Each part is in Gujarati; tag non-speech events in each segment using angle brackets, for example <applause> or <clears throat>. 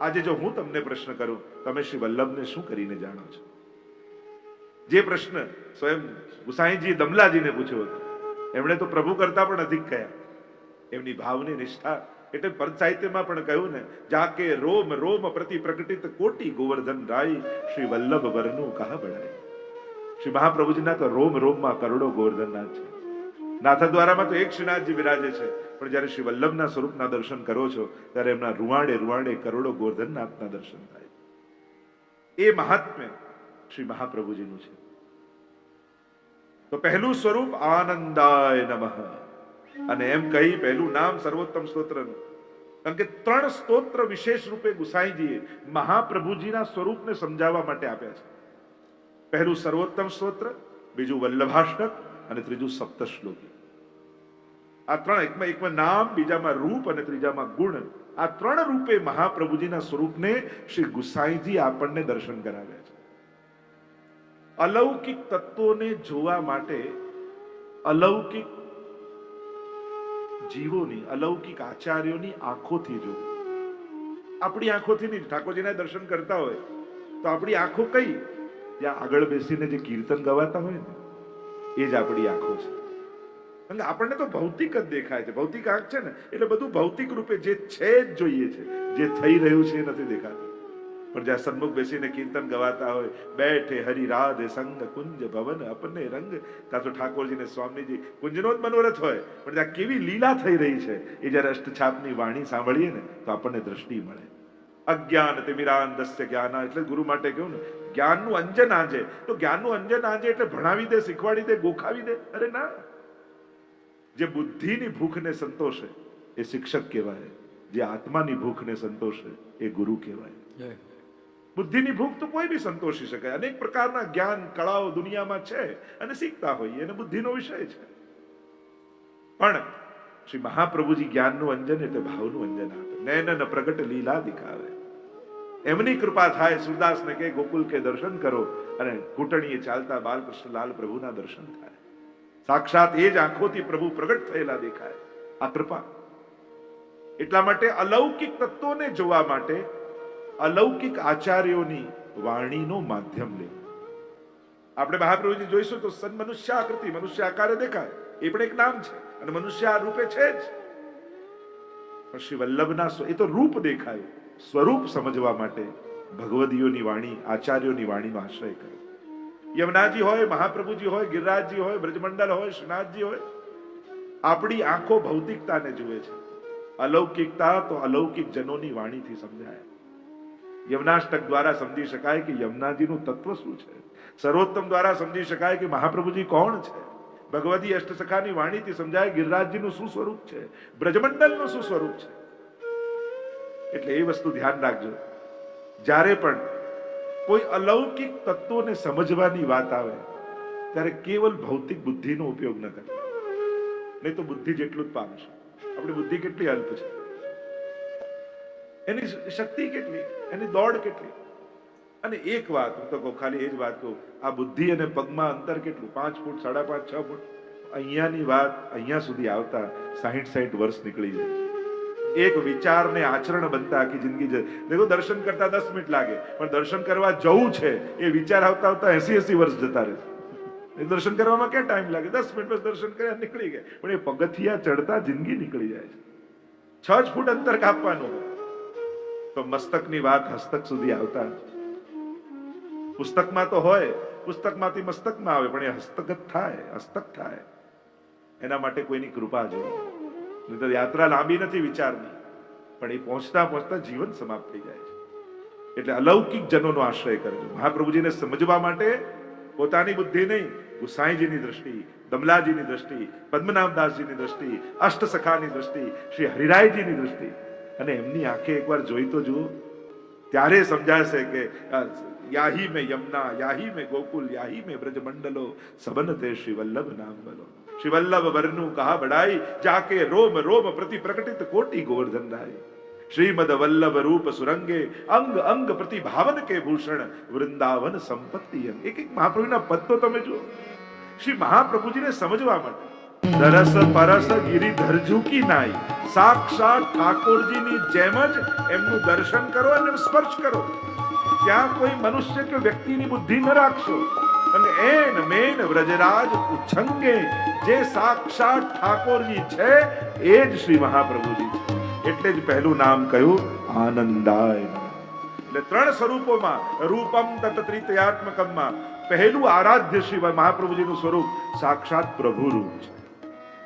આજે જો હું તમને પ્રશ્ન કરું, તમે શ્રી વલ્લભને શું કરીને જાણો છો? જે પ્રશ્ન સ્વયં ગુસાઈજી દમલાજીને પૂછ્યો હતો. એમણે તો પ્રભુ કરતા પણ અધિક કહ્યા. એમની ભાવની નિષ્ઠા એટલે પદ સાહિત્યમાં પણ કહ્યું ને, જાકે રોમ રોમ પ્રતિ પ્રકટિત કોટી ગોવર્ધન રાય, શ્રી વલ્લભ વરનું કહા બળાય. શ્રી મહાપ્રભુજીના તો રોમ, રોમમાં કરોડો ગોવર્ધનનાથ છે. નાથદ્વારામાં તો એક શ્રીનાથજી વિરાજે છે. પણ જ્યારે શ્રી વલ્લભના સ્વરૂપના દર્શન કરો છો, ત્યારે એમના રૂવાડે રૂવાડે કરોડો ગોવર્ધનનાથના દર્શન થાય એ મહાત્મ્ય શ્રી મહાપ્રભુજીનું છે. તો પહેલું સ્વરૂપ આનંદાય નમઃ. અને એમ કહી પહેલું નામ સર્વોત્તમ સ્તોત્રનું. કારણ કે ત્રણ સ્તોત્ર વિશેષ રૂપે ગુસાઈજીએ મહાપ્રભુજીના સ્વરૂપને સમજાવવા માટે આપ્યા છે. પહેલું સર્વોત્તમ સ્તોત્ર, બીજું વલ્લભાષ્ટક અને ત્રીજું સપ્તશ્લોકી. આ ત્રણ એકમાં એકમાં નામ, બીજામાં રૂપ અને ત્રીજામાં ગુણ. આ ત્રણ રૂપે મહાપ્રભુજીના સ્વરૂપને શ્રી ગુસાઈજી આપણને દર્શન કરાવ્યા છે. અલૌકિક તત્વોને જોવા માટે અલૌકિક જીવોની, અલૌકિક આચાર્યોની આંખોથી જોવું. આપણી આંખોથી નહીં, ઠાકોરજીના દર્શન કરતા હોય, તો આપણી આંખો કઈ? ત્યાં આગળ બેસીને જે કીર્તન ગવાતા હોય ને, એ જ આપણી આંખો છે. કે આપણને તો ભૌતિક જ દેખાય છે. ભૌતિક આંખ છે ને, એટલે બધું ભૌતિક રૂપે જે છે જ જોઈએ છે. જે થઈ રહ્યું છે એ નથી દેખાતું. પણ જ્યાં સન્મુખ બેસીને કીર્તન ગવાતા હોય, બેઠે હરિ રાધે સંગ કુંજ ભવન અપને રંગ. ત્યાં તો ઠાકોરજીને સ્વામીજી કુંજનો જ મનોરથ હોય, પણ ત્યાં કેવી લીલા થઈ રહી છે. એ જ્યારે અષ્ટછાપની વાણી સાંભળીએ ને, તો આપણને દ્રષ્ટિ મળે. અજ્ઞાન તિમિરાન દસ્ય જ્ઞાન, એટલે ગુરુ માટે કહ્યું ને, જ્ઞાનનું અંજન આંજે. તો જ્ઞાનનું અંજન આંજે એટલે ભણાવી દે, શીખવાડી દે, ગોખાવી દે. અરે ના. જે બુદ્ધિની ભૂખને સંતોષે એ શિક્ષક કહેવાય. જે આત્માની ભૂખને સંતોષે એ ગુરુ કહેવાય. બુદ્ધિની ભૂખ તો કોઈ બી સંતોષી શકાય. અનેક પ્રકારના જ્ઞાન કળાઓ દુનિયામાં છે અને શીખતા હોઈએ અને બુદ્ધિનો વિષય છે. પણ શ્રી મહાપ્રભુજી જ્ઞાનનું અંજન એટલે ભાવનું અંજન આપે. નયન પ્રગટ લીલા દિખાવે. એમની કૃપા થાય સુરદાસને કે ગોકુલ કે દર્શન કરો અને ઘૂંટણીએ ચાલતા બાલકૃષ્ણલાલ પ્રભુના દર્શન થાય. સાક્ષાત એ જ આંખોથી પ્રભુ પ્રગટ થયેલા દેખાય. આ કૃપા. એટલા માટે અલૌકિક તત્વોને જોવા માટે અલૌકિક આચાર્યોની વાણીનો માધ્યમ લે. આપણે મહાપ્રભુજી જોઈશું તો સન મનુષ્ય આકૃતિ મનુષ્ય આકારે દેખાય. એ પણ એક નામ છે અને મનુષ્ય આ રૂપે છે જ. પણ શ્રી વલ્લભના એ તો રૂપ દેખાય, સ્વરૂપ સમજવા માટે ભગવદીઓની વાણી, આચાર્યોની વાણીનો આશ્રય કર્યો યમુનાજી હોય, મહાપ્રભુજી હોય, ગિરિરાજજી હોય, બ્રજમંડલ હોય, શ્રીનાથજી હોય, આપણી આંખો ભૌતિકતાને જુએ છે. અલૌકિકતા તો અલૌકિક જનોની વાણીથી સમજાય. યમનાષ્ટક દ્વારા સમજી શકાય કે યમુનાજીનું તત્વ શું છે? સર્વોત્તમ દ્વારા સમજી શકાય કે મહાપ્રભુજી કોણ છે? ભગવતી અષ્ટસખાની વાણીથી સમજાય ગિરિરાજજીનું શું સ્વરૂપ છે? બ્રજમંડલનું શું સ્વરૂપ છે? એટલે એ વસ્તુ ધ્યાન રાખજો. જ્યારે પણ કોઈ અલૌકિક તત્વોને સમજવાની વાત આવે, ત્યારે કેવલ ભૌતિક બુદ્ધિનો ઉપયોગ ન કરે. નહીં તો બુદ્ધિ જેટલું જ પામશે આપણી બુદ્ધિ કેટલી અલ્પ છે? એની શક્તિ કેટલી? એની દોડ કેટલી? અને એક વાત, હું તો કહું, ખાલી એ જ વાત કહું, આ બુદ્ધિ અને પગમાં અંતર કેટલું? પાંચ ફૂટ, સાડા પાંચ, છ ફૂટ? અહીંયાની વાત અહીંયા સુધી આવતા સાહીઠ સાહીઠ વર્ષ નીકળી જાય એક વિચારને આચરણ બનતા આખી જિંદગી જાય દેખો, દર્શન કરતા દસ મિનિટ લાગે, પણ દર્શન કરવા જવું છે, એ વિચાર આવતા આવતા એસી એસી વર્ષ જતા રહે એ દર્શન કરવામાં ક્યાં ટાઈમ લાગે? દસ મિનિટ પછી દર્શન કર્યા, નીકળી ગયા. પણ એ પગથિયા ચડતા જિંદગી નીકળી જાય છે. છ જ ફૂટ અંતર કાપવાનું તો મસ્તકની વાત હસ્તક સુધી આવતા પુસ્તકમાં તો હોય, પુસ્તકમાંથી મસ્તકમાં આવે, પણ એ હસ્તગત થાય, હસ્તક થાય. એના માટે કોઈની કૃપા જોઈએ. નહીં યાત્રા લાંબી નથી વિચારની, પણ એ પહોંચતા પહોંચતા જીવન સમાપ્ત થઈ જાય છે. એટલે અલૌકિક જનોનો આશ્રય કરજો. મહાપ્રભુજીને સમજવા માટે પોતાની બુદ્ધિ નહીં, ગુસાઈજીની દ્રષ્ટિ, દમલાજીની દ્રષ્ટિ, પદ્મનાભદાસજીની દ્રષ્ટિ, અષ્ટસખાની દ્રષ્ટિ, શ્રી હરિરાયજીની દ્રષ્ટિ. અને એમની આંખે એકવાર જોઈ તો જુઓ, ત્યારે સમજાશે કે યાહી મેં યમુના, યાહી મેં ગોકુલ, યાહી મેં બ્રજમંડલો, સબન શ્રી વલ્લભ નામ બલો શ્રી વરનું કહા બડાઈ જાકે રોમ રોમ પ્રતિ પ્રકટિત કોટી ગોવર્ધન રાય શ્રીમદ વલ્લભ રૂપ સુરંગે અંગ અંગ પ્રતિ ભાવન કે ભૂષણ વૃંદાવન સંપત્તિ એક એક મહાપ્રભુના પદ તો તમે જુઓ શ્રી મહાપ્રભુજીને સમજવા માટે દરસ પરસ ગિરિધર ઝૂકી નાઈ સાક્ષાત ઠાકોરજીની જેમ જ એમનું દર્શન કરો અને સ્પર્શ કરો ત્યાં કોઈ મનુષ્ય કે વ્યક્તિની બુદ્ધિ ન રાખશો અને એન મેન વ્રજરાજ ઉચ્છંગે, જે સાક્ષાત ઠાકોરજી છે, એ જ શ્રી મહાપ્રભુજી છે. એટલે જ પહેલું નામ કહ્યું, આનંદાય એટલે ત્રણ સ્વરૂપોમાં, રૂપમ તત ત્રિતયાત્મકમમાં, પહેલું આરાધ્ય શ્રી મહાપ્રભુજીનું સ્વરૂપ, સાક્ષાત પ્રભુ રૂપ છે.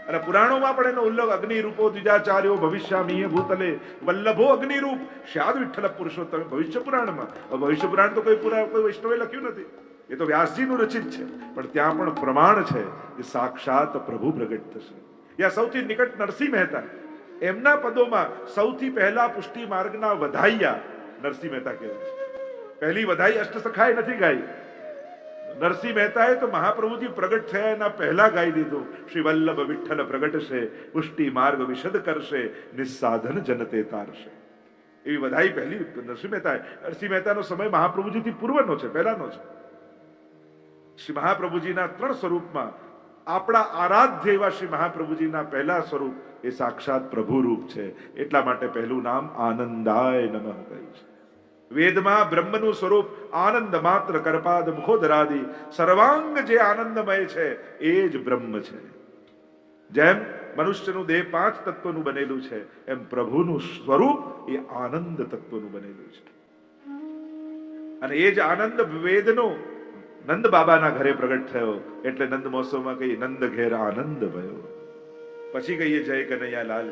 અને પુરાણોમાં પણ એનો ઉલ્લેખ અગ્નિ રૂપો દ્વિજાચાર્યો ભવિષ્યામીય ભૂતલે, વલ્લભો અગ્નિ રૂપ શ્યાદ વિઠ્ઠલ પુરુષોત્તમ ભવિષ્ય પુરાણમાં ભવિષ્ય પુરાણ તો કોઈ પુરા, કોઈ વૈષ્ણવે લખ્યું નથી. એ તો વ્યાસજીનું રચિત છે. પણ ત્યાં પણ પ્રમાણ છે કે સાક્ષાત પ્રભુ પ્રગટ થશે. યા સૌથી નિકટ નરસિંહ મહેતા. એમના પદોમાં સૌથી પહેલા પુષ્ટિ માર્ગના વધાઈયા નરસિંહ મહેતા કહેવાય પહેલી વધાઈ અષ્ટસખાએ નથી ગાઈ. નરસિંહ મહેતાએ તો મહાપ્રભુજી પ્રગટ થયા એના પહેલા ગાઈ દીધું. શ્રી વલ્લભ વિઠ્ઠલ પ્રગટશે, પુષ્ટિ માર્ગ વિશદ કરશે, નિસ્સાધન જનતે તારશે. એવી વધાઈ પહેલી નરસિંહ મહેતાએ. નરસિંહ મહેતાનો સમય મહાપ્રભુજીથી પૂર્વનો છે, પહેલાનો છે. શ્રી મહાપ્રભુજીના ત્રણ સ્વરૂપમાં આપણા આરાધ્ય એવા શ્રી મહાપ્રભુજીના પહેલા સ્વરૂપ એ સાક્ષાત પ્રભુ રૂપ છે. એટલા માટે પહેલું નામ આનંદાય નમઃ કહ્યું છે. વેદમાં બ્રહ્મનું સ્વરૂપ આનંદ માત્ર કરપાદ મુખોદરાદિ. સર્વાંગ જે આનંદમય છે, એ જ બ્રહ્મ છે. જેમ મનુષ્યનું દેહ પાંચ તત્વનું બનેલું છે, એમ પ્રભુનું સ્વરૂપ એ આનંદ તત્વનું બનેલું છે. અને એ જ આનંદ વેદનો નંદ બાબાના ઘરે પ્રગટ થયો. એટલે નંદ મહોત્સવમાં કહીએ, નંદ ઘેર આનંદ ભયો પછી કહીએ, જય કનૈયા લાલ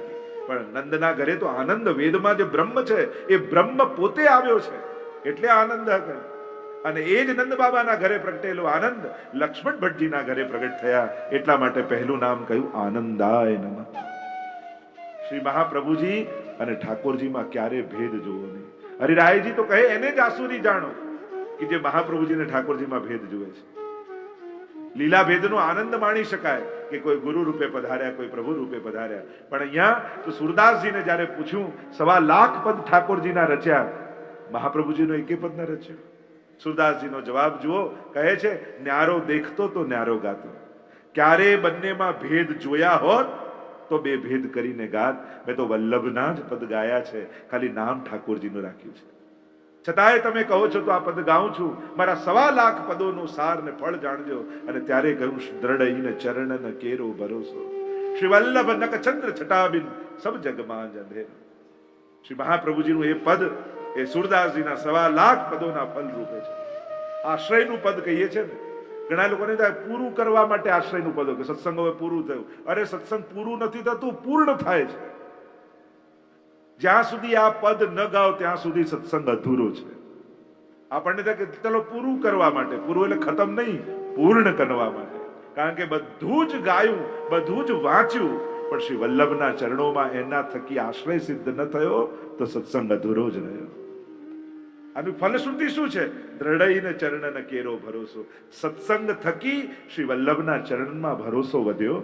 પણ નંદના ઘરે તો આનંદ વેદમાં જે બ્રહ્મ છે, એ બ્રહ્મ પોતે આવ્યો છે. એટલે આનંદ અને એ જ નંદ બાબાના ઘરે પ્રગટેલો આનંદ લક્ષ્મણ ભટ્ટજીના ઘરે પ્રગટ થયા. એટલા માટે પહેલું નામ કહ્યું, આનંદાય નમ. શ્રી મહાપ્રભુજી અને ઠાકોરજીમાં ક્યારે ભેદ જોવો નહીં. હરિરાયજી તો કહે, એને જ આસુરી જાણો. કે જે મહાપ્રભુજી અને ઠાકોરજીમાં ભેદ જુએ છે. લીલા ભેદનો આનંદ માણી શકાય કે કોઈ ગુરુ રૂપે પધાર્યા, કોઈ પ્રભુ રૂપે પધાર્યા. પણ અહીંયા તો સુરદાસજીને જ્યારે પૂછ્યું, સવા લાખ પદ ઠાકોરજીના રચ્યા, મહાપ્રભુજીનો એકે પદ ન રચ્યો? સુરદાસજીનો જવાબ જુઓ, કહે છે, ન્યારો દેખતો તો ન્યારો ગાતો. ક્યારે બંનેમાં ભેદ જોયા હોત, તો બે ભેદ કરીને ગાત. મેં તો વલ્લભના જ પદ ગાયા છે. ખાલી નામ ઠાકોરજીનું રાખ્યું છે. છતાંય તમે કહો છો તો આ પદ ગાઉં છું. મારા સવા લાખ પદોનું સાર ને ફળ જાણજો. અને ત્યારે કહ્યું દ્રઢઈને ચરણ ને કેરો ભરોસો. શ્રી વલ્લભ નક ચંદ્ર છટાબિન સબ જગમાં જંધે શ્રી મહાપ્રભુજીનું એ પદ એ સુરદાસજીના સવા લાખ પદોના ફલ રૂપે છે. આશ્રયનું પદ કહીએ છે ને, ઘણા લોકોને થાય પૂરું કરવા માટે આશ્રયનું પદ કે સત્સંગ હવે પૂરું થયું. અરે સત્સંગ પૂરું નથી થતું, પૂર્ણ થાય છે. જ્યાં સુધી આ પદ ન ગાઓ, ત્યાં સુધી સત્સંગ અધૂરો છે. આપણને કે ચલો પૂરું કરવા માટે, પૂરું એટલે ખતમ નહીં, પૂર્ણ કરવા માટે. કારણ કે બધું જ ગાયું, બધું જ વાંચ્યું, પણ શ્રી વલ્લભના ચરણોમાં એના થકી આશ્રય સિદ્ધ ન થયો, તો સત્સંગ અધૂરો જ રહ્યો. આનું ફલશ્રુતિ શું છે? દ્રઢઈને ચરણને કેરો ભરોસો. સત્સંગ થકી શ્રી વલ્લભના ચરણમાં ભરોસો વધ્યો.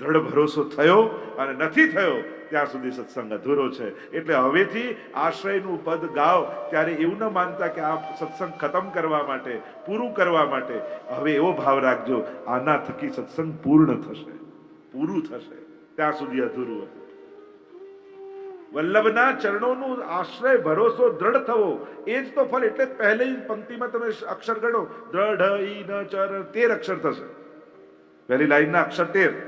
દ્રઢ ભરોસો થયો અને નથી થયો ત્યાં સુધી સત્સંગ અધૂરો છે. એટલે હવેથી આશ્રયનું પદ ગાવ, ત્યારે એવું ન માનતા કે આ સત્સંગ ખતમ કરવા માટે, પૂરું કરવા માટે. હવે એવો ભાવ રાખજો, આના થકી સત્સંગ પૂર્ણ થશે. પૂરું થશે. ત્યાં સુધી અધૂરું હતું. વલ્લભના ચરણોનું આશ્રય, ભરોસો, દ્રઢ થવો, એ જ તો ફળ. એટલે પહેલી પંક્તિમાં તમે અક્ષર ગણો. દ્રઢ ઈ ન ચર, તેર અક્ષર થશે. પહેલી લાઈનના અક્ષર તેર.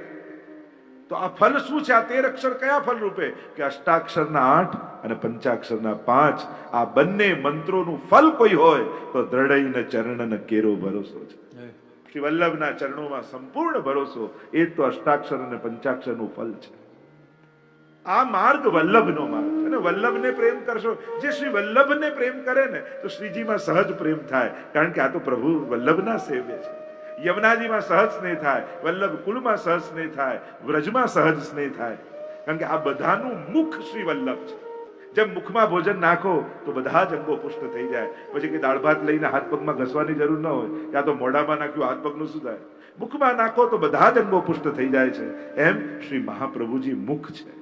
તો આ ફલ શું છે? આ તેર અક્ષર કયા ફલ રૂપે? કે અષ્ટાક્ષરના આઠ અને પંચાક્ષરના પાંચ. આ બંને મંત્રોનું ફલ કોઈ હોય તો દ્રઢઈને ચરણન કેરો ભરોસો છે. શ્રી વલ્લભના ચરણોમાં સંપૂર્ણ ભરોસો એ તો અષ્ટાક્ષર અને પંચાક્ષરનું ફલ છે. આ માર્ગ વલ્લભનો માર્ગ અને વલ્લભને પ્રેમ કરશો. જે શ્રી વલ્લભને પ્રેમ કરે ને તો શ્રીજીમાં સહજ પ્રેમ થાય. કારણ કે આ તો પ્રભુ વલ્લભના સેવ્ય છે. યમુનાજીમાં સહજ સ્નેહ થાય વલ્લભ કુલમાં સહજ સ્નેહ થાય, વ્રજમાં સહજ સ્નેહ થાય. કારણ કે આ બધાનું મુખ શ્રી વલ્લભ છે. જેમ મુખમાં ભોજન નાખો, તો બધા જ અંગો પુષ્ટ થઈ જાય. પછી કે દાળ ભાત લઈને હાથ પગમાં ઘસવાની જરૂર ન હોય ત્યાં તો મોઢામાં નાખ્યું, હાથ પગનું શું થાય? મુખમાં નાખો, તો બધા જ અંગો પુષ્ટ થઈ જાય છે. એમ શ્રી મહાપ્રભુજી મુખ છે.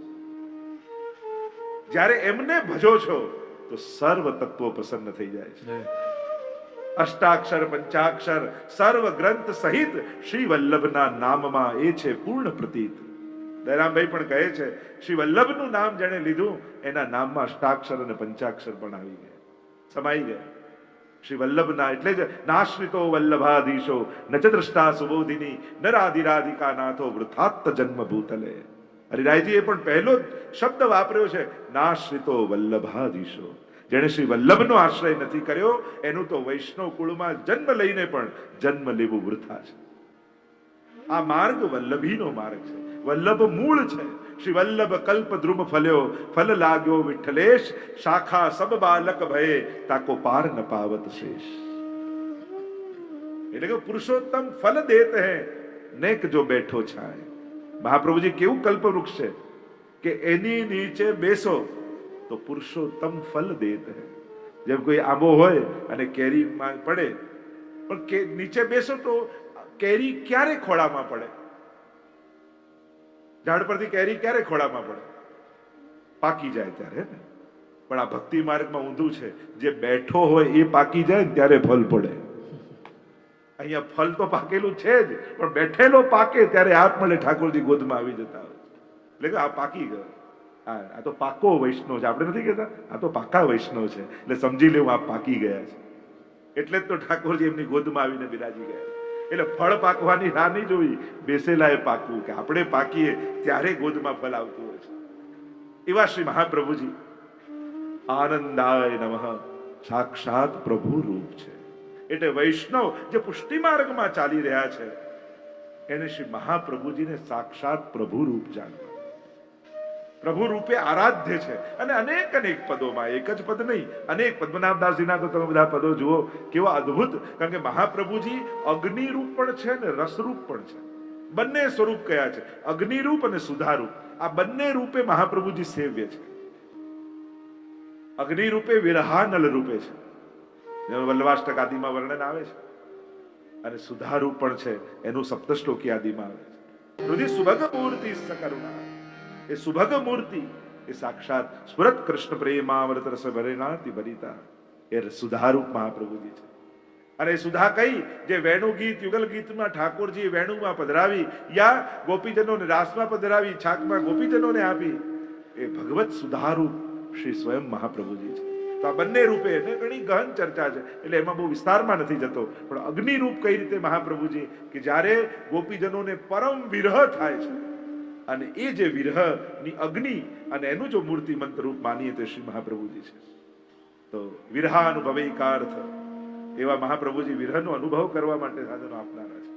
જ્યારે એમને ભજો છો, તો સર્વ તત્વો પ્રસન્ન થઈ જાય છે. અષ્ટાક્ષર, પંચાક્ષર, સર્વ ગ્રંથ સહિત શ્રી વલ્લભના નામમાં એ છે પૂર્ણ પ્રતીત. દયરામભાઈ પણ કહે છે શ્રી વલ્લભનું નામ જેણે લીધું, એના નામમાં અષ્ટાક્ષર અને પંચાક્ષર પણ આવી ગયા. સમાઈ ગયા. શ્રી વલ્લભના એટલે જ નાશ્રિતો વલ્લભાધીશો, ન ચ દ્રષ્ટા સુબોધિની નરાધિરાધિકા નાથો વૃથાત્ત જન્મ ભૂતલે એ પણ પહેલો જ શબ્દ વાપર્યો છે, નાશ્રિતો વલ્લભાધીશો. જેણે શ્રી વલ્લભનો આશ્રય નથી કર્યો, એનું તો વૈષ્ણવ કુળમાં જન્મ લઈને પણ જન્મ લેવું વૃથા છે. આ માર્ગ વલ્લભીનો માર્ગ છે. વલ્લભ મૂળ છે. શ્રી વલ્લભ કલ્પ ધ્રુમ ફલ્યો, ફલ લાગ્યો વિઠ્ઠલેશ, શાખા સબ બાલક ભયે, તાકો પાર ન પાવત શેષ. એટલે કે પુરુષોત્તમ ફલ દેત હે, નેક જો બેઠો છાય. મહાપ્રભુજી કેવું કલ્પ વૃક્ષ છે કે એની નીચે બેસો તો પુરુષોત્તમ ફલ દેત હે. જેમ કોઈ આંબો હોય અને કેરી પડે, પણ કે નીચે બેસો તો કેરી ક્યારે ખોળામાં પડે? ઝાડ પરથી કેરી ક્યારે ખોળામાં પડે? પાકી જાય ત્યારે ને. પણ આ ભક્તિ માર્ગમાં ઊંધું છે. જે બેઠો હોય એ પાકી જાય ત્યારે ફલ પડે. અહીંયા ફલ તો પાકેલું છે જ, પણ બેઠેલો પાકે ત્યારે હાથ મળે ઠાકોરજી ગોદમાં આવી જતા હોય. એટલે આ પાકી ગયો. હા આ તો પાકો વૈષ્ણવ છે. આપણે નથી કહેતા? આ તો પાકા વૈષ્ણવ છે. એટલે સમજી લેવું આ પાકી ગયા છે. એટલે જ તો ઠાકોરજી એમની ગોદમાં આવીને બિરાજી ગયા એટલે ફળ પાકવાની રાહ નહીં જોવી બેસેલા એ પાકવું કે આપણે પાકીએ, ત્યારે ગોદમાં ફળ આવતું હોય છે. એવા શ્રી મહાપ્રભુજી. આનંદાય નમઃ. સાક્ષાત પ્રભુ રૂપ છે. એટલે વૈષ્ણવ જે પુષ્ટિ માર્ગમાં ચાલી રહ્યા છે, એને શ્રી મહાપ્રભુજીને સાક્ષાત પ્રભુ રૂપ જાણવા પ્રભુ રૂપે આરાધ્ય છે. અને અનેક અનેક પદોમાં, એક જ પદ નહીં, અનેક પદ્મનાભદાસજીના તો તમે બધા પદો જુઓ, કેવા અદ્ભુત. કારણ કે મહાપ્રભુજી અગ્નિ રૂપ પણ છે ને રસરૂપ પણ છે. બંને સ્વરૂપ કયા છે? અગ્નિરૂપ અને સુધારૂપ. આ બંને રૂપે મહાપ્રભુજી સેવ્ય છે. અગ્નિ રૂપે વિરહાનલ રૂપે છે. જેનું વલ્લવાષ્ટક આદિમાં વર્ણન આવે છે. અને સુધારૂપ પણ છે. એનું સપ્તશ્લોકી આદિમાં આવે છે. હૃદય સુભગ મૂર્તિ સકરુણા એ સુભગ મૂર્તિ, એ સાક્ષાત સુરત કૃષ્ણ પ્રેમામૃત રસ ભરેનાતિ ભરિતા. એ સુધારૂપ મહાપ્રભુજી છે. અને સુધા કઈ જે વેણુ ગીત, યુગલ ગીતમાં ઠાકોરજી વેણુમાં પધરાવી, યા ગોપીજનોને રાસમાં પધરાવી, છાકમાં ગોપીજનોને આપી, એ ભગવત સુધારૂપ શ્રી સ્વયં મહાપ્રભુજી છે. તો આ બંને રૂપે એને ઘણી ગહન ચર્ચા છે. એટલે એમાં બહુ વિસ્તારમાં નથી જતો. પણ અગ્નિ રૂપ કઈ રીતે મહાપ્રભુજી કે જ્યારે ગોપીજનોને પરમ વિરહ થાય છે અને એ જે વિરહની અગ્નિ અને એનું જો મૂર્તિમંત રૂપ માનીએ તો શ્રી મહાપ્રભુજી છે. તો વિરહાનુભવૈકાર્થ એવા મહાપ્રભુજી વિરહનો અનુભવ કરવા માટે સાધનો આપનારા છે.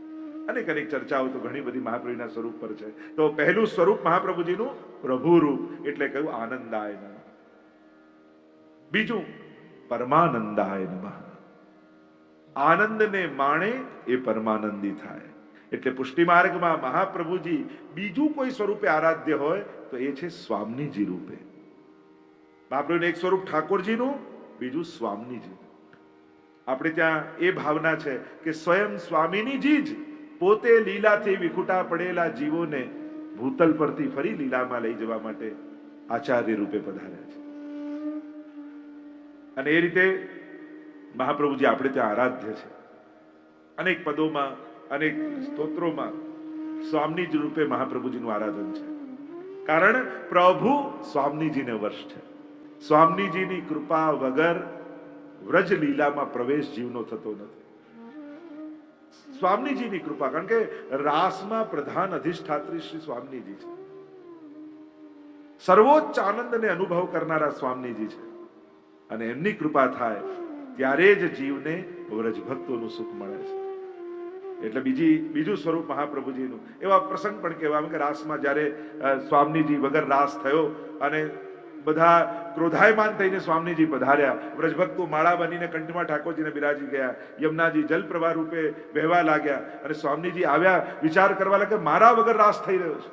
અનેક અનેક ચર્ચાઓ તો ઘણી બધી મહાપ્રભુના સ્વરૂપ પર છે. તો પહેલું સ્વરૂપ મહાપ્રભુજીનું પ્રભુ રૂપ એટલે કહ્યું આનંદાય બીજું પરમાનંદાય નમઃ. આનંદને માણે એ પરમાનંદી થાય. એટલે પુષ્ટિ માર્ગમાં મહાપ્રભુજી બીજું કોઈ સ્વરૂપે આરાધ્ય હોય, તો એ છે સ્વામીજી રૂપે. મહાપ્રભુનું એક સ્વરૂપ ઠાકોરજીનું, બીજું સ્વામીજી. આપણે ત્યાં એ ભાવના છે કે સ્વયં સ્વામિનીજી જ પોતે લીલાથી વિખુટા પડેલા જીવોને ભૂતલ પરથી ફરી લીલામાં લઈ જવા માટે આચાર્ય રૂપે પધાર્યા છે. અને એ રીતે મહાપ્રભુજી આપણે ત્યાં આરાધ્ય છે. અનેક પદોમાં અનેક સ્તોત્રોમાં સ્વામીજ રૂપે મહાપ્રભુજીનું આરાધન છે. કારણ પ્રભુ સ્વામીજીને વર્ષ છે. સ્વામીજીની કૃપા વગર વ્રજ લીલામાં પ્રવેશ જીવનો થતો નથી. સ્વામીજીની કૃપા, કારણ કે રાસમાં પ્રધાન અધિષ્ઠાત્રી શ્રી સ્વામીજી છે. સર્વોચ્ચ આનંદને અનુભવ કરનારા સ્વામીજી છે. અને એમની કૃપા થાય ત્યારે જ જીવને વ્રજ ભક્તોનું સુખ મળે છે. એટલે બીજી, બીજું સ્વરૂપ મહાપ્રભુજીનું. એવા પ્રસંગ પણ કહેવાય. કે રાસમાં જ્યારે સ્વામીજી વગર રાસ થયો અને બધા ક્રોધાયમાન થઈને સ્વામીજી પધાર્યા, વ્રજભક્તો માળા બનીને કંઠમાં ઠાકોરજીને બિરાજી ગયા, યમુનાજી જલપ્રવાહ રૂપે વહેવા લાગ્યા અને સ્વામીજી આવ્યા, વિચાર કરવા લાગ્યા મારા વગર રાસ થઈ રહ્યો છે.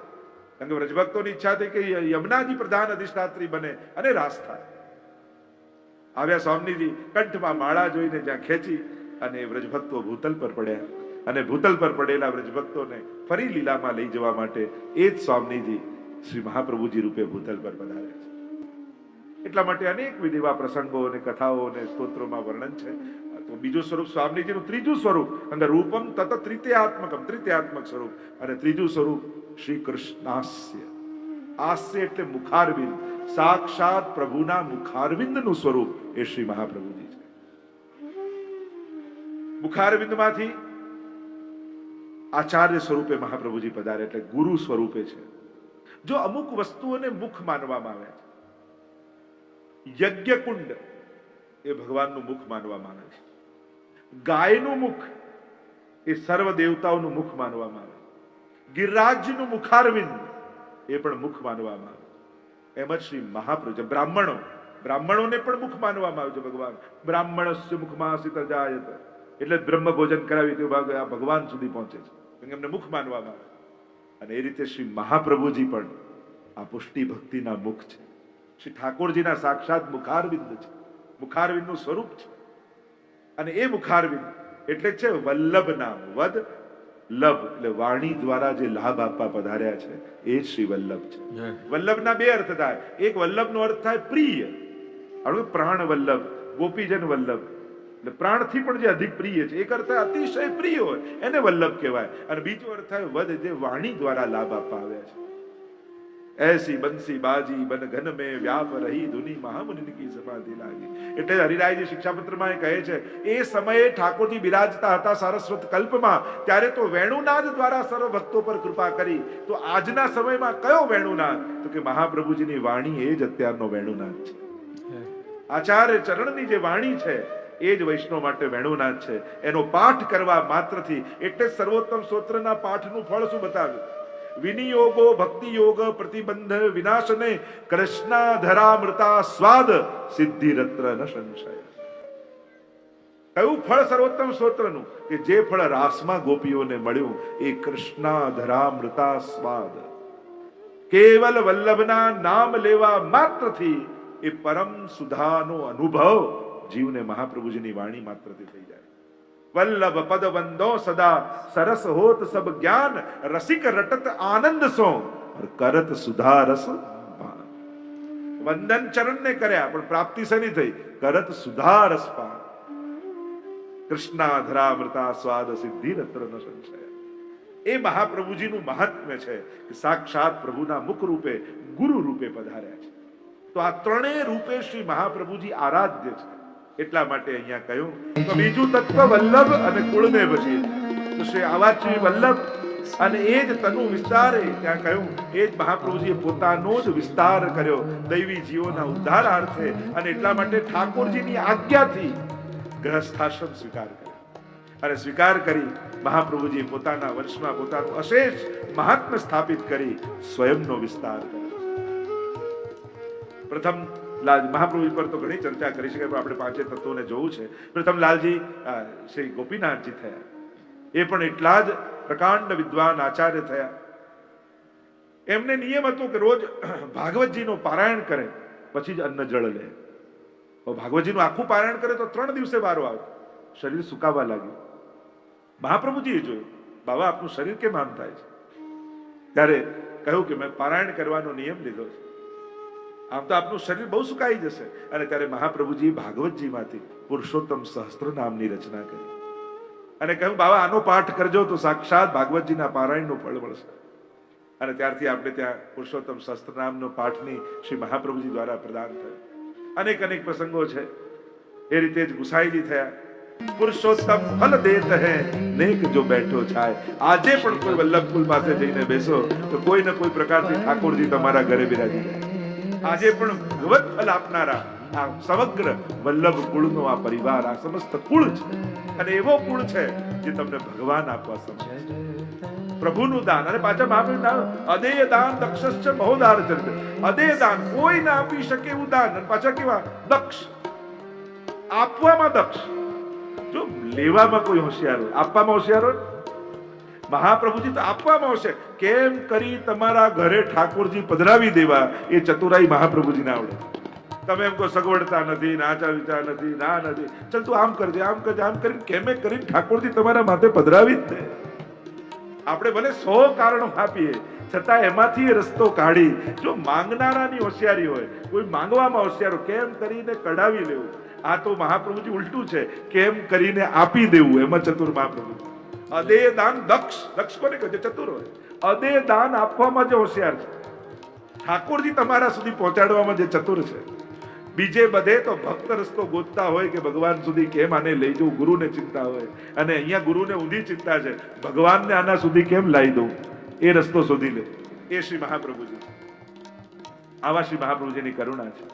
કારણ કે વ્રજભક્તોની ઈચ્છા હતી કે યમુનાજી પ્રધાન અધિષ્ઠાત્રી બને અને રાસ થાય. આવ્યા સ્વામીજી, કંઠમાં માળા જોઈને જ્યાં ખેંચી અને વ્રજભક્તો ભૂતલ પર પડ્યા. અને ભૂતલ પર પડેલા વ્રજભક્તોને ફરી લીલામાં લઈ જવા માટે એ જ સ્વામીજી શ્રી મહાપ્રભુજી રૂપે ભૂતલ પર પધાર્યા છે. એટલા માટે અનેક વિધિવા પ્રસંગો અને કથાઓ અને સ્તોત્રોમાં વર્ણન છે. તો બીજું સ્વરૂપ સ્વામીજીનું ત્રીજું સ્વરૂપ, અને રૂપમ તત ત્રિત્યાત્મકમ, ત્રિત્યાત્મક સ્વરૂપ, અને ત્રીજું સ્વરૂપ શ્રી કૃષ્ણાસ્ય. આસ્ય એટલે મુખારવિંદ, સાક્ષાત પ્રભુના મુખારવિંદનું સ્વરૂપ એ શ્રી મહાપ્રભુજી છે. મુખારવિંદમાંથી આચાર્ય સ્વરૂપે મહાપ્રભુજી પધારે એટલે ગુરુ સ્વરૂપે છે. જો અમુક વસ્તુઓને મુખ માનવામાં આવે છે, યજ્ઞકુંડ એ ભગવાનનું મુખ માનવામાં આવે છે. ગાયનું મુખ એ સર્વ દેવતાઓનું મુખ માનવામાં આવે ગિરરાજનું મુખારવિંદ એ પણ મુખ માનવામાં આવે એમ જ શ્રી મહાપ્રભુ બ્રાહ્મણો, બ્રાહ્મણોને પણ મુખ માનવામાં આવે છે ભગવાન. બ્રાહ્મણસ્ય મુખમાં સિત જાયત એટલે જ બ્રહ્મ ભોજન કરાવી તો ભાગ આ ભગવાન સુધી પહોંચે છે. એમને મુખ માનવામાં આવે અને એ રીતે શ્રી મહાપ્રભુજી પણ આ પુષ્ટિ ભક્તિના મુખ છે. શ્રી ઠાકોરજીના સાક્ષાત મુખારવિંદ છે. મુખારવિંદનું સ્વરૂપ છે. અને એ મુખારવિંદ એટલે છે વલ્લભ નામ વદ લભ. એટલે વાણી દ્વારા જે લાભ આપવા પધાર્યા છે એ જ શ્રી વલ્લભ છે. વલ્લભના બે અર્થ થાય. એક વલ્લભનો અર્થ થાય પ્રિય. પ્રાણ વલ્લભ ગોપીજન વલ્લભ એટલે પ્રાણથી પણ જે અધિક પ્રિય છે એક અર્થ અતિશય પ્રિય હોય એને વલ્લભ કહેવાય. અને બીજો અર્થ વધ જે વાણી દ્વારા લાભ અપાવ્યા છે. એસી બનસી બાજી બન ઘન મે વ્યાપ રહી ધુનિ મહામુનિ કી સમાધિ લાગી. એટલે હરિરાયજી શિક્ષાપત્રમાં એ કહે છે એ સમયે ઠાકોરજી બિરાજતા હતા સારસ્વત કલ્પમાં ત્યારે તો વેણુનાદ દ્વારા સર્વ ભક્તો પર કૃપા કરી. તો આજના સમયમાં કયો વેણુનાદ? તો કે મહાપ્રભુજીની વાણી એ જ અત્યારનો વેણુનાદ છે. આચાર્ય ચરણની જે વાણી છે એ જ વૈષ્ણવ માટે વેણુનાદ છે. એનો પાઠ કરવા માત્રથી એટલે સર્વોત્તમ સ્તોત્રના પાઠનું ફળ શું બતાવ્યું? વિનિયોગો ભક્તિ યોગ પ્રતિબંધ વિનાશને કૃષ્ણાધરામૃતા સ્વાદ સિદ્ધિ રત્ર ન સંશય. કયું ફળ સર્વોત્તમ સ્તોત્રનું કે જે ફળ રાસમાં ગોપીઓને મળ્યું, એ કૃષ્ણાધરામૃતા સ્વાદ. કેવલ વલ્લભના નામ લેવા માત્રથી એ પરમ સુધાનો અનુભવ જીવને મહાપ્રભુજીની વાણી માત્રથી થઈ જાય. વલ્લભ પદ વંદો સદા સરસ હોત સબ જ્ઞાન, રસિક રટત આનંદ સો કરત સુધા રસ વંદન ચરણ ને કર્યા, પણ પ્રાપ્તિ શેની થઈ? કરત સુધા રસ પાન. કૃષ્ણાધરામૃતા સ્વાદ સિદ્ધિ રત્ર ન સંશય. એ મહાપ્રભુજીનું મહાત્મ્ય છે કે સાક્ષાત પ્રભુના મુખ રૂપે ગુરુ રૂપે પધાર્યા છે. તો આ ત્રણેય રૂપે શ્રી મહાપ્રભુજી આરાધ્ય છે. એટલા માટે અહીંયા કહ્યું. તો બીજું તત્વ વલ્લભ અને કુળને પછી તો શ્રી આવાજી વલ્લભ અને એ જ તનુ વિસ્તારે ત્યાં કહ્યું, એ જ મહાપ્રભુજીએ પોતાનો જ વિસ્તાર કર્યો દૈવી જીવોના ઉદ્ધાર અર્થે અને એટલા માટે ઠાકોરજીની આજ્ઞાથી ગ્રહસ્થાશ્રમ સ્વીકાર કર્યો. અને સ્વીકાર કરી મહાપ્રભુજી પોતાના વંશમાં પોતાનું અશેષ મહાત્મ્ય સ્થાપિત કરી સ્વયંનો વિસ્તાર કર્યો. પ્રથમ લાલ મહાપ્રભુ પર તો ઘણી ચર્ચા કરી શકાય, પણ આપણે પાંચે તત્વોને જોવું છે. પ્રથમ લાલજી શ્રી ગોપીનાથજી થયા. એ પણ એટલા જ પ્રકાંડ વિદ્વાન આચાર્ય થયા. એમને નિયમ હતો કે રોજ <clears throat> ભાગવતજીનું પારાયણ કરે, પછી જ અન્ન જળ લે. ભાગવતજીનું આખું પારાયણ કરે તો ત્રણ દિવસે બારો આવે. શરીર સુકાવા લાગ્યું. મહાપ્રભુજીએ જોયું, બાબા, આપનું શરીર કેમ આમ થાય છે? ત્યારે કહ્યું કે, મેં પારાયણ કરવાનો નિયમ લીધો છે. આમ તો આપનું શરીર બહુ સુકાઈ જશે. અને ત્યારે મહાપ્રભુજી ભાગવતજીમાંથી પુરુષોત્તમ સહસ્ત્ર નામની રચના કરી. અને કહ્યું બાબા આનો પાઠ કરજો તો સાક્ષાત ભાગવતજીના પારાયણનું ફળ મળશે. અને ત્યારથી આપણે ત્યાં પુરુષોત્તમ સહસ્ત્ર નામનો પાઠની શ્રી મહાપ્રભુજી દ્વારા પ્રદાન થયો. અનેક અનેક પ્રસંગો છે. એ રીતે જ ગુસાઈજી થયા. પુરુષોત્તમ ફલ દેત હે, નેક જો બેઠો છાય. આજે પણ કોઈ વલ્લભકુલ પાસે જઈને બેસો તો કોઈ ને કોઈ પ્રકારથી ઠાકોરજી તમારા ઘરે બિરાજી જાય. આજે પણ ભગવત ફલ આપનારા આ સમગ્ર વલ્લભ કુળનો આ પરિવાર, આ સમસ્ત કુળ છે. અને એવો કુળ છે જે તમને ભગવાન આપવા સમજે પ્રભુનું દાન અને પાછા મહાપ્રભુ અદેય દાન દક્ષશ્ચ બહોદાર ચરિત્ર અદેય દાન. કોઈ ના આપી શકે એવું દાન. અને પાછા કેવા? દક્ષ. આપવામાં દક્ષ. જો લેવામાં કોઈ હોશિયાર હોય, આપવામાં હોશિયાર હોય મહાપ્રભુજી તો આપવામાં આવશે. કેમ કરી તમારા ઘરે ઠાકોરજી પધરાવી દેવા? એ ચતુરાઈ મહાપ્રભુજીને આવડે. તમે એમ કહો, સગવડતા નથી, નાચા વિચાર નથી, ના નથી. ચલ તું આમ કરજે આમ કરજે, આમ કરીને કેમે કરીને ઠાકોરજી તમારા માથે પધરાવી જ દે. આપણે ભલે સો કારણો આપીએ છતાં એમાંથી રસ્તો કાઢી, જો માંગનારાની હોશિયારી હોય, કોઈ માંગવામાં હોશિયાર, કેમ કરીને કઢાવી લેવું? આ તો મહાપ્રભુજી ઉલટું છે, કેમ કરીને આપી દેવું? એમાં ચતુર મહાપ્રભુ અદે દાન દક્ષ દક્ષ કોને કહે છે? ચતુર હોય. અદેય દાન આપવામાં જે હોશિયાર છે. ઠાકોરજી તમારા સુધી પહોંચાડવામાં જે ચતુર છે. બીજે બધે તો ભક્ત રસ્તો ગોતતા હોય કે ભગવાન સુધી કેમ આને લઈ જવું? ગુરુને ચિંતા હોય. અને અહીંયા ગુરુને ઊંધી ચિંતા છે. ભગવાનને આના સુધી કેમ લાવી દઉં? એ રસ્તો શોધી લે. એ શ્રી મહાપ્રભુજી. આવા શ્રી મહાપ્રભુજીની કરુણા છે.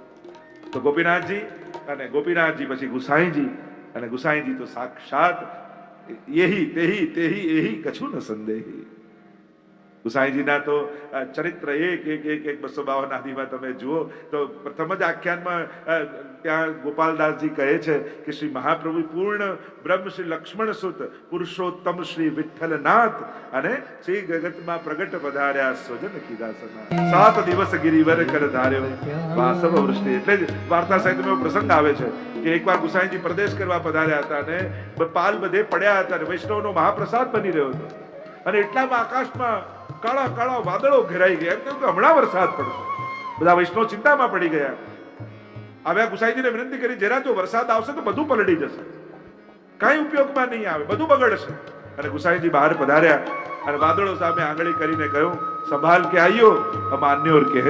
તો ગોપીનાથજી અને ગોપીનાથજી પછી ગુસાઈજી અને ગુસાઈજી તો સાક્ષાત યહી તેહી તેહી એહી न ન ગુસાઈજીના તો ચરિત્ર એક એક એક એક બસો બાવન આદિમાં તમે જુઓ, તો પ્રથમ જ આખ્યાનમાં ત્યાં ગોપાલદાસજી કહે છે કે શ્રી મહાપ્રભુ પૂર્ણ બ્રહ્મ શ્રી લક્ષ્મણ સુત પુરુષોત્તમ શ્રી વિઠ્ઠલનાથ અને શ્રી જગતમાં પ્રગટ પધાર્યા સ્વજન કીધાસના સાત દિવસ ગિરિવર કર ધાર્યો. વાસવ વૃષ્ટિ. એટલે જ વાર્તા સાહિત્યમાં પ્રસંગ આવે છે કે એકવાર ગુસાઈજી પ્રદેશ કરવા પધાર્યા હતા અને પાલ બધે પડ્યા હતા અને વૈષ્ણવનો મહાપ્રસાદ બની રહ્યો હતો. અને એટલામાં આકાશમાં કાળા કાળા વાદળો ઘેરાઈ ગયા. કેમ કે હમણાં વરસાદ પડશે બધા વૈષ્ણવ ચિંતામાં પડી ગયા. આવ્યા ગુસાઈજીને વિનંતી કરી, જરા જો વરસાદ આવશે તો બધું પલળી જશે. કાંઈ ઉપયોગમાં નહીં આવે. બધું બગડશે. અને ગુસાઈજી બહાર પધાર્યા અને વાદળો સામે આંગળી કરીને કહ્યું સંભાલ કે આવ્યો હમ કે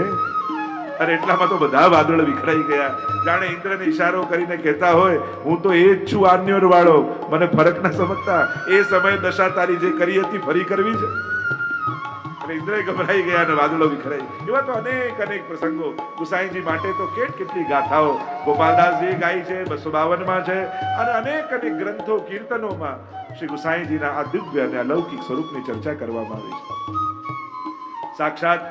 અરે એટલામાં તો બધા વાદળ વિખરાઈ ગયા. જાણે ઇન્દ્રને ઈશારો કરીને કહેતા હોય, હું તો એ જ છું આન્યોર વાળો મને ફરક ના સમજતા. એ સમયે દશા તારી જે કરી હતી ફરી કરવી છે. અને ઇન્દ્રએ ગભરાઈ ગયા અને વાદળો વિખરાઈ. એવા તો અનેક અનેક પ્રસંગો ગુસાઈજી માટે તો કેટ કેટલી ગાથાઓ ગોપાલદાસજી ગાઈ છે, બસો બાવનમાં છે અને અનેક અનેક ગ્રંથો, કીર્તનોમાં શ્રી ગુસાઈજીના આ દિવ્ય અને અલૌકિક સ્વરૂપની ચર્ચા કરવામાં આવી છે. સાક્ષાત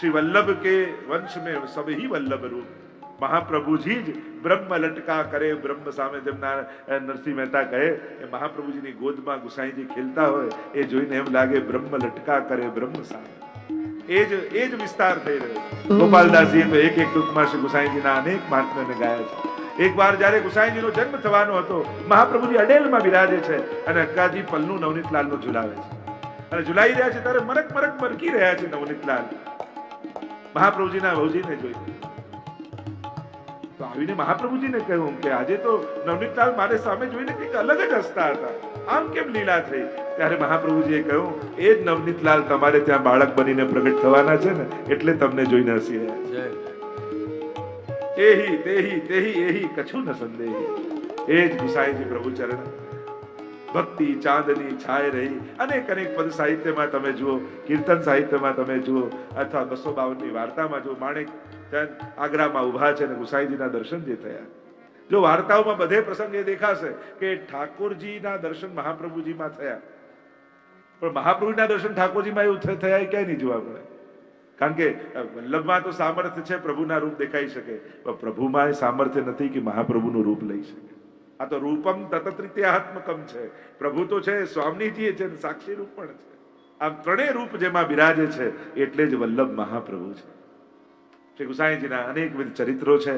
શ્રી વલ્લભ કે વંશ મેં સભી વલ્લભ રૂપ. મહાપ્રભુજી જ બ્રહ્મ લટકા કરે બ્રહ્મ સામે તેમના નરસિંહ મહેતા કહે એ મહાપ્રભુજીની ગોદમાં ગુસાઈજી ખેલતા હોય એ જોઈને એમ લાગે બ્રહ્મ લટકા કરે બ્રહ્મ સામે. એ જ એ જ વિસ્તાર થઈ રહ્યો છે. ગોપાલદાસજીએ તો એક એક ટૂંકમાં શ્રી ગુસાઈજીના અનેક મહાત્મ્યને ગાયા છે. એકવાર જ્યારે ગુસાઈજીનો જન્મ થવાનો હતો મહાપ્રભુજી અડેલમાં બિરાજે છે અને અક્કાજી પલ્લુ નવનીતલાલનું ઝુલાવે છે. અને ઝુલાઈ રહ્યા છે ત્યારે મરક મરક મરકી રહ્યા છે નવનીતલાલ. મહાપ્રભુજીના ભવજીને જોઈ. તો આવીને મહાપ્રભુજીને કહ્યું કે આજે તો નવનીતલાલ મારે સામે જોઈને કંઈક અલગ જ હસતા હતા. આમ કેમ લીલા થઈ? ત્યારે મહાપ્રભુજીએ કહ્યું એ જ નવનીતલાલ તમારે ત્યાં બાળક બનીને પ્રગટ થવાના છે ને એટલે તમને જોઈને હસી રહ્યા. છે એહી તેહી તેહી એહી કછું ન સંદેહી. એ જ ગુસાઈજી પ્રભુ ચરણ. ભક્તિ ચાંદની છાય રહી. અનેક અનેક પદ સાહિત્યમાં તમે જુઓ કીર્તન સાહિત્યમાં તમે જુઓ અથવા બસો બાવનની વાર્તામાં જુઓ માણેક ચંદ આગ્રામાં ઊભા છે અને ગુસાઈજીના દર્શન જે થયા. જો વાર્તાઓમાં બધે પ્રસંગે દેખાશે કે ઠાકોરજીના દર્શન મહાપ્રભુજીમાં થયા. પણ મહાપ્રભુના દર્શન ઠાકોરજીમાં એવું થયા એ ક્યાંય નહીં જોવા મળે. કારણ કે વલ્લભમાં તો સામર્થ્ય છે પ્રભુના રૂપ દેખાઈ શકે. પણ પ્રભુમાં એ સામર્થ્ય નથી કે મહાપ્રભુનું રૂપ લઈ શકે. આ તો રૂપમ તતત્રિત્યાત્મકમ છે. પ્રભુ તો છે સ્વામીજી છે સાક્ષી રૂપ પણ છે. આમ ત્રણેય રૂપ જેમાં બિરાજે છે, એટલે જ વલ્લભ મહાપ્રભુ છે. શ્રી ગુસાઈજીના અનેકવિધ ચરિત્રો છે.